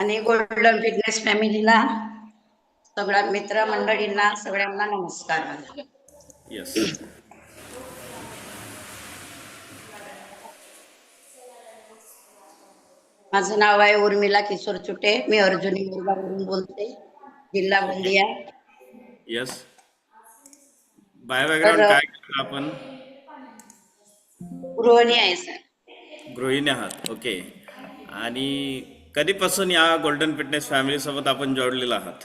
आणि golden fitness फॅमिलीला सगळ्या मित्र मंडळींना सगळ्यांना नमस्कार. माझा. नाव आहे उर्मिला किशोर चुटे. मी अर्जुनी मुरबावरून बोलते. जिल्हा गोंदिया. येस बाय बॅकग्राऊंड काय आपण? गृहिणी आहे सर गृहिणी आहात. ओके आणि कधीपासून या गोल्डन फिटनेस फॅमिली सोबत आपण जोडलेला आहात?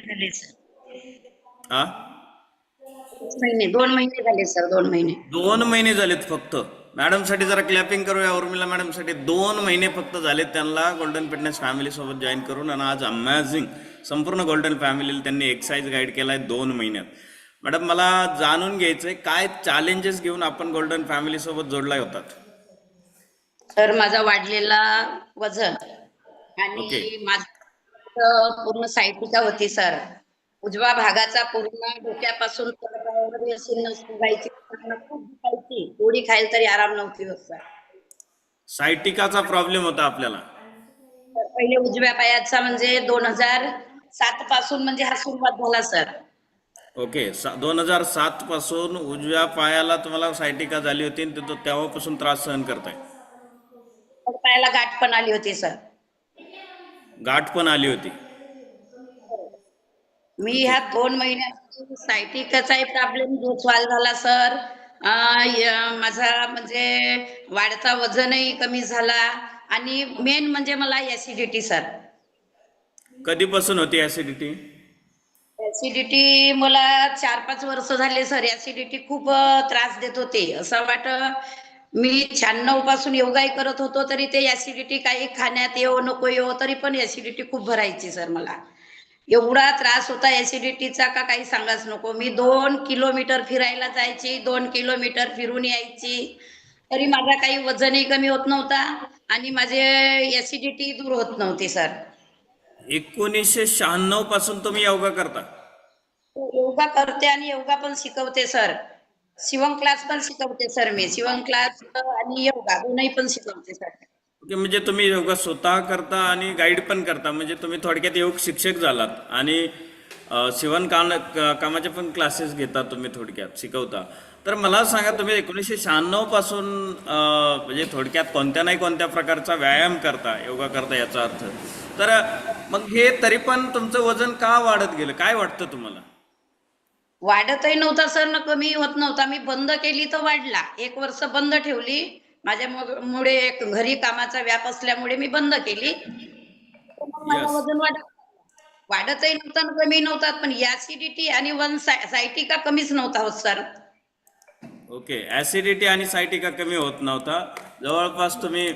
झाले हा दोन महिने झाले सर दोन महिने. दोन महिने झालेत फक्त. मॅडमसाठी जरा क्लॅपिंग करूया उर्मिला मॅडमसाठी दोन महिने फक्त झालेत त्यांना गोल्डन फिटनेस फॅमिली सोबत जॉईन करून आणि आज अमॅझिंग संपूर्ण गोल्डन फॅमिलीला त्यांनी एक्साईज गाईड केलाय दोन महिन्यात. मॅडम मला जाणून घ्यायचंय काय चॅलेंजेस घेऊन आपण गोल्डन फॅमिली सोबत जोडलाय होतात? तर माझा वाढलेला वजन आणि. माझं पूर्ण सायटिका होती सर. उजवा भागाचा पूर्ण डोक्यापासून गोळी खायला तरी आराम नव्हती होत सर. सायटिकाचा प्रॉब्लेम होता आपल्याला. पहिले उजव्या पायाचा म्हणजे दोन हजार सात पासून म्हणजे हा सुरुवात झाला सर. ओके. दोन हजार सात पासून उजव्या पायाला तुम्हाला सायटिका झाली होती तेव्हापासून त्रास सहन करताय. पायाला गाठ पण आली होती सर. गाठ पण आली होती. मी ह्या दोन महिन्यात सायटिकाचाही प्रॉब्लेम जो सॉल्व झाला सर. माझा म्हणजे वाढता वजनही कमी झाला आणि मेन म्हणजे मला ऍसिडिटी सर. कधीपासून होती ऍसिडिटी ऍसिडिटी मला चार पाच वर्ष झाले सर. ऍसिडिटी खूप त्रास देत होते. असं वाट मी शहाण्णवपासून योगाही करत होतो तरी ते ऍसिडिटी काही खाण्यात येऊ नको येऊ तरी पण ऍसिडिटी खूप भरायची सर मला. एवढा त्रास होता ऍसिडिटीचा का काही सांगाच नको. मी दोन किलोमीटर फिरायला जायची दोन किलोमीटर फिरून यायची. तरी माझा काही वजनही कमी होत नव्हता आणि माझे ऍसिडिटी दूर होत नव्हती सर एकोणीसशे शहाण्णवपासून तुम्ही योगा करता? योगा करते आणि योगा पण शिकवते सर शिवम क्लास पण शिकवते सर मी. शिवम क्लास आणि योगा दोनही पण शिकवते सर ओके म्हणजे तुम्ही योगा स्वतः करता आणि गाईड पण करता. म्हणजे तुम्ही थोडक्यात योग शिक्षक झालात आणि अ, शिवण काम कामाचे पण क्लासेस घेता तुम्ही थोडक्यात शिकवता. तर मला सांगा तुम्ही एकोणीसशे शहाण्णवपासून अ, म्हणजे थोडक्यात कोणत्या नाही कोणत्या प्रकारचा व्यायाम करता योगा करता याचा अर्थ? तर मग हे तरी पण तुमचं वजन का वाढत गेलं? काय वाटतं तुम्हाला? वाढतही नव्हता सर न कमी होत नव्हता. मी बंद केली तर वाढला. एक वर्ष बंद ठेवली. माझ्या मुळे एक घरी कामाचा व्याप असल्यामुळे मी बंद केली. वजन वाढत वाढतही नव्हता न कमी नव्हता पण ऍसिडिटी आणि वन सायटिका कमीच नव्हता होत सर. ओके. ऍसिडिटी आणि सायटिका कमी होत नव्हता. जवळपास तुम्ही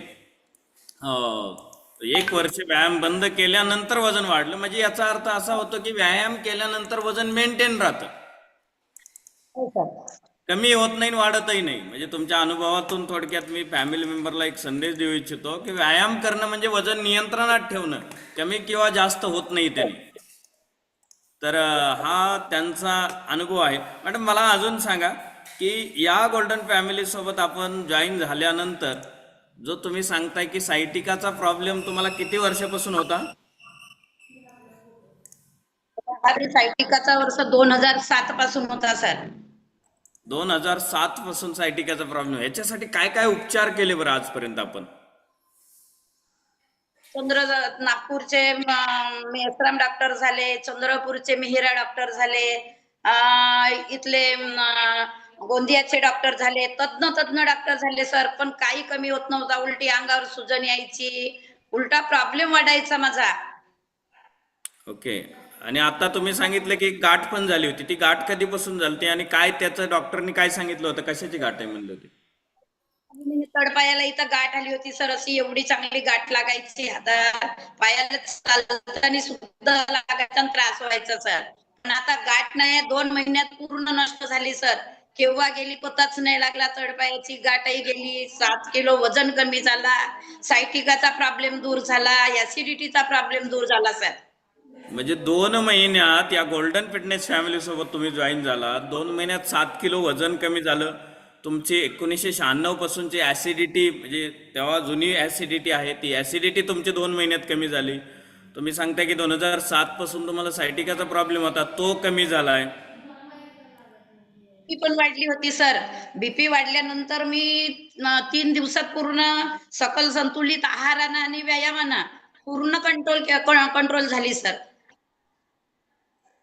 एक वर्ष व्यायाम बंद केल्यानंतर वजन वाढलं. म्हणजे याचा अर्थ असा होतो की व्यायाम केल्यानंतर वजन मेंटेन राहतं. हो कमी होत नाही वाढतही नाही. म्हणजे तुमच्या अनुभवातून थोडक्यात मी फॅमिली मेंबरला एक संदेश देऊ इच्छितो की व्यायाम करणं म्हणजे वजन नियंत्रणात ठेवणं. कमी किंवा जास्त होत नाही त्याने. तर हा त्यांचा अनुभव आहे. मॅडम मला अजून सांगा की या गोल्डन फॅमिली सोबत आपण जॉईन झाल्यानंतर जो तुम्ही सांगताय की सायटिकाचा प्रॉब्लेम तुम्हाला किती वर्षापासून होता? सायटिकाचा वर्ष दोन हजार सात पासून होता सर. दोन हजार सात पासून सायटिकाचा प्रॉब्लेम याच्यासाठी काय काय उपचार केले बरं आजपर्यंत आपण? चंद्र नागपूरचे म- मेहसराम डॉक्टर झाले चंद्रपूरचे मिहिरा डॉक्टर झाले इथले गोंदियाचे डॉक्टर झाले तज्ञ तज्ञ डॉक्टर झाले सर. पण काही कमी होत नव्हता. उलटी अंगावर सुजन यायची. उलटा प्रॉब्लेम वाढायचा माझा. ओके आणि आता तुम्ही सांगितलं की गाठ पण झाली होती. ती गाठ कधीपासून झाली आणि काय त्याचं डॉक्टरनी काय सांगितलं होतं? कशाची गाठ आहे म्हणली होती तडपायाला इथं गाठ आली होती सर. अशी एवढी चांगली गाठ लागायची. आता पायाला चालताना सुद्धा लागायचा त्रास व्हायचा सर. पण आता गाठ नाही दोन महिन्यात पूर्ण नष्ट झाली सर. केव्हा गेली पताच नाही लागला तडपायाची. गाठही गेली. सात किलो वजन कमी झाला. सायटिकाचा प्रॉब्लेम दूर झाला. ऍसिडिटीचा प्रॉब्लेम दूर झाला सर. म्हणजे दोन महिन्यात या गोल्डन फिटनेस फॅमिली सोबत तुम्ही जॉईन झाला. दोन महिन्यात सात किलो वजन कमी झालं. तुमची एकोणीसशे शहाण्णव पासूनची ॲसिडिटी म्हणजे तेव्हा जुनी ऍसिडिटी आहे ती ॲसिडिटी तुमची दोन महिन्यात कमी झाली. तुम्ही सांगता की दोन हजार सात पासून तुम्हाला सायटिकाचा प्रॉब्लेम होता तो कमी झालाय. बीपी पण वाढली होती सर बीपी वाढल्यानंतर मी तीन दिवसात पूर्ण सकल संतुलित आहारानं आणि व्यायामानं पूर्ण कंट्रोल कंट्रोल झाली सर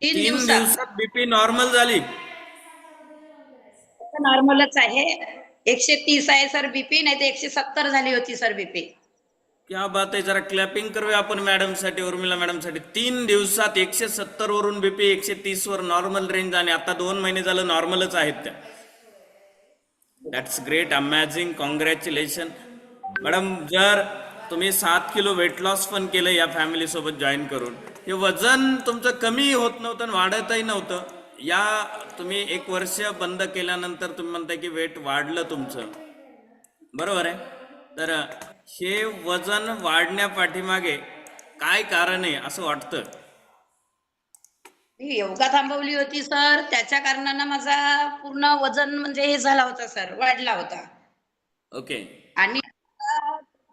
तीन दिवसात. बीपी नॉर्मल झाली. नॉर्मलच आहे. एकशे तीस आहे सर बीपी नाही तर एकशे सत्तर झाली होती सर बीपी क्या बात आहे जरा क्लॅपिंग करूया आपण मॅडमसाठी उर्मिला मॅडमसाठी तीन दिवसात एकशे सत्तर वरून बीपी एकशे तीस वर नॉर्मल रेंज आणि आता दोन महिने झालं नॉर्मलच आहेत त्या. That's great amazing congratulation madam जर तुम्ही सात किलो वेट लॉस पण केलं या फॅमिली सोबत जॉईन करून. हे वजन तुमचं कमी होत नव्हतं आणि वाढतही नव्हतं. या तुम्ही एक वर्ष बंद केल्यानंतर तुम्ही म्हणताय की वेट वाढलं तुमचं. बरोबर आहे? तर हे वजन वाढण्या पाठीमागे काय कारण आहे असं वाटतं? मी योगा थांबवली होती सर. त्याच्या कारणानं माझा पूर्ण वजन म्हणजे हे झाला होता सर. वाढला होता. ओके आणि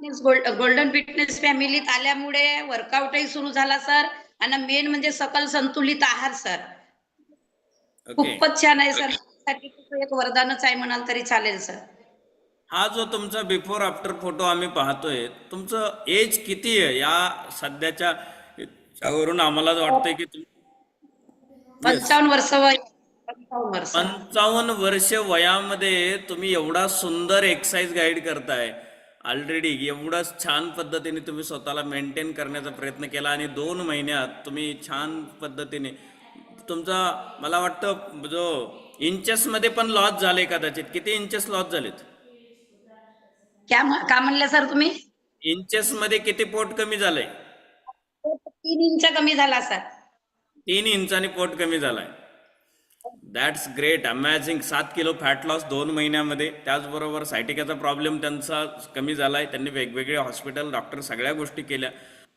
गोल्डन फिटनेस फॅमिलीत आल्यामुळे वर्कआउटही सुरू झाला सर आणि मेन म्हणजे सकल संतुलित आहार सर खूपच छान आहे सर एक वरदानच आहे म्हणाल तरी चालेल सर हा जो तुमचा बिफोर आफ्टर फोटो आम्ही पाहतोय तुमचं एज किती आहे? या सध्याच्या याच्यावरून आम्हाला वाटतंय की तुम्ही पंचावन्न वर्ष वय पंचावन्न वर्ष. वयामध्ये तुम्ही एवढा सुंदर एक्सरसाइज गाईड करताय. ऑलरेडी एवढंच छान पद्धतीने तुम्ही स्वतःला मेंटेन करण्याचा प्रयत्न केला आणि दोन महिन्यात तुम्ही छान पद्धतीने तुमचा मला वाटतं जो इंचेसमध्ये पण लॉस झाले कदाचित. किती इंचेस लॉस झालेत? क्या का म्हणले सर तुम्ही? इंचेसमध्ये किती पोट कमी झालंय? तीन इंच कमी झाला सर. तीन इंचानी पोट कमी झालाय. दॅट्स ग्रेट अमॅझिंग सात किलो फॅट लॉस दोन महिन्यामध्ये. त्याचबरोबर सायटिकाचा प्रॉब्लेम त्यांचा कमी झालाय. त्यांनी वेगवेगळे हॉस्पिटल डॉक्टर सगळ्या गोष्टी केल्या.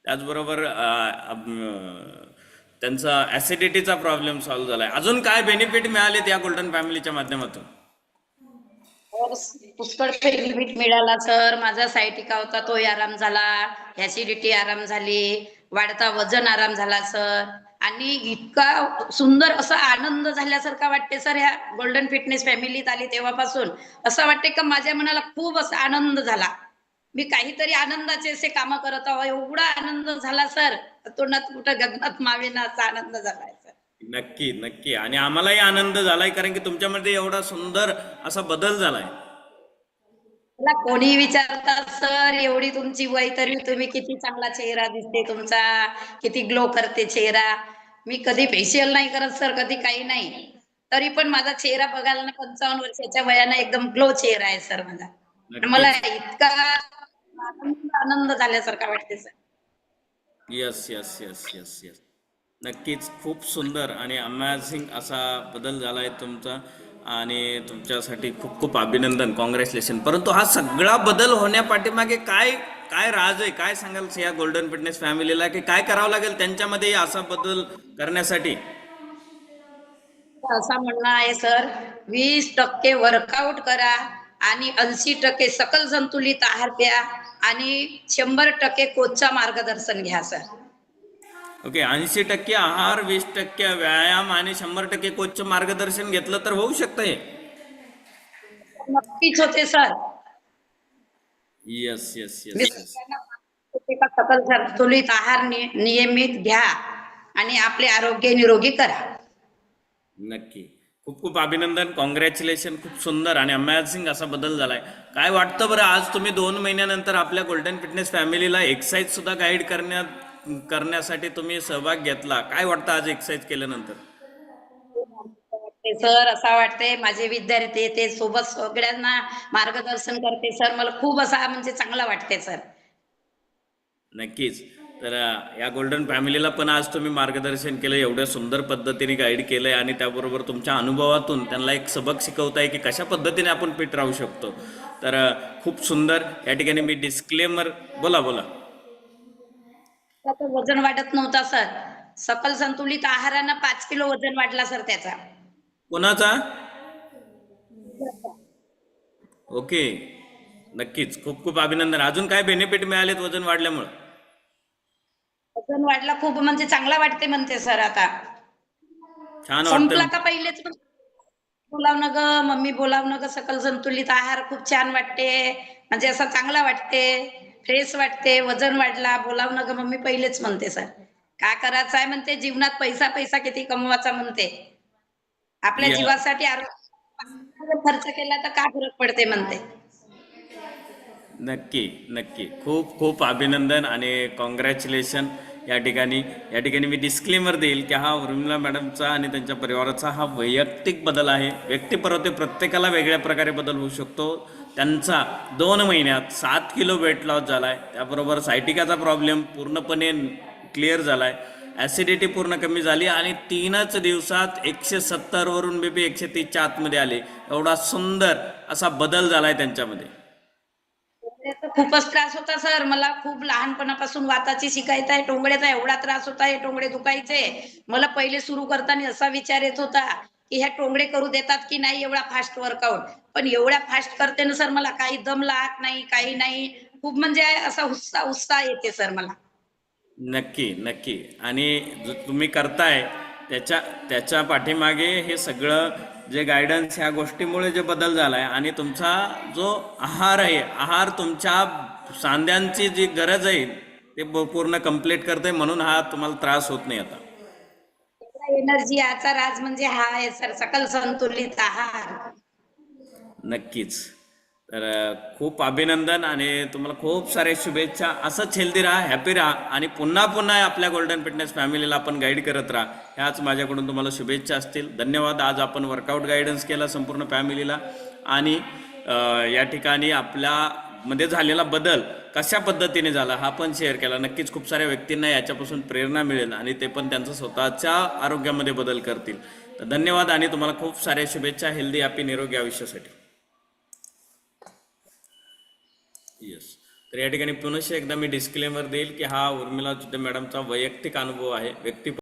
त्याचबरोबर त्यांचा ॲसिडिटीचा प्रॉब्लेम सॉल्व्ह झालाय. अजून काय बेनिफिट मिळालेत या गोल्डन फॅमिलीच्या माध्यमातून? तर पुष्कळ बेनिफिट मिळाला सर माझा सायटिका होता तोही आराम झाला. ऍसिडिटी आराम झाली. वाढता वजन आराम झाला सर आणि इतका सुंदर असा आनंद झाल्यासारखा वाटते सर ह्या गोल्डन फिटनेस फॅमिलीत आली तेव्हापासून. असं वाटते का माझ्या मनाला खूप असा आनंद झाला. मी काहीतरी आनंदाचे असे काम करत आहो एवढा आनंद झाला सर तोंडात कुठं गगनात मावेना असा आनंद झालाय सर. नक्की नक्की. आणि आम्हालाही आनंद झालाय कारण की तुमच्यामध्ये एवढा सुंदर असा बदल झालाय. मला कोणी विचारतात सर एवढी तुमची वय तरी तुम्ही किती चांगला चेहरा दिसते तुमचा? किती ग्लो करते चेहरा? मी कधी फेशियल नाही करत सर कधी काही नाही. तरी पण माझा चेहरा बघायला ना पंचावन्न वर्षाच्या वयानं एकदम ग्लो चेहरा आहे सर माझा. मला इतका आनंद आनंद झाल्यासारखा वाटते sir. Yes yes yes yes yes नक्कीच खूप सुंदर आणि अमॅझिंग असा बदल झाला आहे तुमचा. आणि तुमच्यासाठी खूप खूप अभिनंदन कॉंग्रॅच्युलेशन परंतु हा सगळा बदल होण्यापाठीमागे काय काय राज आहे? काय सांगाल या गोल्डन फिटनेस फॅमिलीला की काय करावं लागेल त्यांच्यामध्ये असा बदल करण्यासाठी? असं म्हणणं आहे सर वीस टक्के वर्कआउट करा आणि ऐंशी टक्के सकल संतुलित आहार प्या आणि शंभर टक्के कोचचा मार्गदर्शन घ्या सर ओके ऐंशी टक्के आहार वीस टक्के व्यायाम आणि शंभर टक्के कोचचं मार्गदर्शन घेतलं तर होऊ शकतं हे? नक्कीच होते सर. येस येस येस सकल संतुलित आहार नियमित घ्या आणि आपले आरोग्य निरोगी करा. नक्की. खूप खूप अभिनंदन कॉंग्रॅच्युलेशन खूप सुंदर आणि अमॅझिंग असा बदल झालाय. काय वाटतं बरं आज तुम्ही दोन महिन्यानंतर आपल्या गोल्डन फिटनेस फॅमिलीला एक्सरसाइज सुद्धा गाईड करण्यात करण्यासाठी तुम्ही सहभाग घेतला. काय वाटतं आज एक्सरसाइज केल्यानंतर? सर असं वाटते माझे विद्यार्थी ते सोबत सगळ्यांना मार्गदर्शन करते. सर मला खूप असा म्हणजे चांगला वाटते सर. नक्कीच. तर या गोल्डन फॅमिलीला पण आज तुम्ही मार्गदर्शन केलं एवढ्या सुंदर पद्धतीने गाईड केलंय आणि त्याबरोबर तुमच्या अनुभवातून त्यांना एक सबक शिकवताय की कशा पद्धतीने आपण फिट राहू शकतो. तर खूप सुंदर. या ठिकाणी मी डिस्क्लेमर बोला बोला. त्याचं वजन वाढत नव्हता सर. सकल संतुलित आहारानं पाच किलो वजन वाढला सर त्याचा. कोणाचा? ओके. नक्कीच. खूप खूप अभिनंदन. अजून काय बेनिफिट मिळालेत वजन वाढल्यामुळं? वजन वाढला खूप म्हणजे चांगला वाटते म्हणते सर आता. छान संपला वाटतं का पहिलेच? पण बोलावणं ग मम्मी बोलावणं ग सकल संतुलित आहार खूप छान वाटते. म्हणजे असं चांगला वाटते. फ्रेश वाटते वजन वाढला बोलावणं ग मम्मी पहिलेच म्हणते सर. का करायचं आहे म्हणते जीवनात पैसा पैसा किती कमवायचा म्हणते. आपल्या. जीवासाठी आरोग्य खर्च केला तर का फरक पडते म्हणते. नक्की नक्की. खूप खूप अभिनंदन आणि कॉंग्रॅच्युलेशन या ठिकाणी. या ठिकाणी मी डिस्क्लेमर देईल की हा उर्मिला मॅडमचा आणि त्यांच्या परिवाराचा हा वैयक्तिक बदल आहे. व्यक्तिपरत्वे प्रत्येकाला वेगळ्या प्रकारे बदल होऊ शकतो. त्यांचा दोन महिन्यात सात किलो वेट लॉस झाला आहे त्याबरोबर सायटिकाचा प्रॉब्लेम पूर्णपणे क्लिअर झाला आहे ॲसिडिटी पूर्ण कमी झाली आणि तीनच दिवसात एकशे सत्तरवरून बेबी एकशे तीसच्या आतमध्ये आले. एवढा सुंदर असा बदल झाला आहे त्यांच्यामध्ये खूपच त्रास होता सर. मला खूप लहानपणापासून वाताची शिकायचा आहे. टोंगड्याचा एवढा त्रास होता हे टोंगडे दुखायचे. मला पहिले सुरू करताना असा विचार येत होता. की ह्या टोंगडे करू देतात की नाही एवढा फास्ट वर्कआउट पण एवढ्या फास्ट करते ना सर मला काही दम लागत नाही काही नाही. खूप म्हणजे असा उत्साह उत्साह येते सर मला. नक्की नक्की. आणि जो तुम्ही करताय त्याच्या त्याच्या पाठीमागे हे सगळं जे गायडन्स ह्या गोष्टीमुळे जे बदल झाला आहे आणि तुमचा जो आहार आहे आहार तुमच्या सांध्यांची जी गरज आहे ते पूर्ण कंप्लीट करते म्हणून हा तुम्हाला त्रास होत नाही आता. एनर्जी याचा राज म्हणजे हा आहे सर. सकल संतुलित आहार. नक्कीच. तर खूप अभिनंदन आणि तुम्हाला खूप साऱ्या शुभेच्छा. असंच हेल्दी राहा हॅपी राहा आणि पुन्हा पुन्हा आपल्या गोल्डन फिटनेस फॅमिलीला आपण गाईड करत राहा. ह्याच माझ्याकडून तुम्हाला शुभेच्छा असतील. धन्यवाद. आज आपण वर्कआउट गायडन्स केला संपूर्ण फॅमिलीला आणि या ठिकाणी आपल्या मध्ये झालेला बदल कशा पद्धतीने झाला हा पण शेअर केला. नक्कीच खूप साऱ्या व्यक्तींना याच्यापासून प्रेरणा मिळेल आणि ते पण त्यांचं स्वतःच्या आरोग्यामध्ये बदल करतील. तर धन्यवाद आणि तुम्हाला खूप साऱ्या शुभेच्छा. हेल्दी हॅपी निरोगी आयुष्यासाठी. येस तर या ठिकाणी पुनश्च एकदा मी डिस्क्लेमर देईल की हा उर्मिला जुद्दे मॅडमचा वैयक्तिक अनुभव आहे. व्यक्ती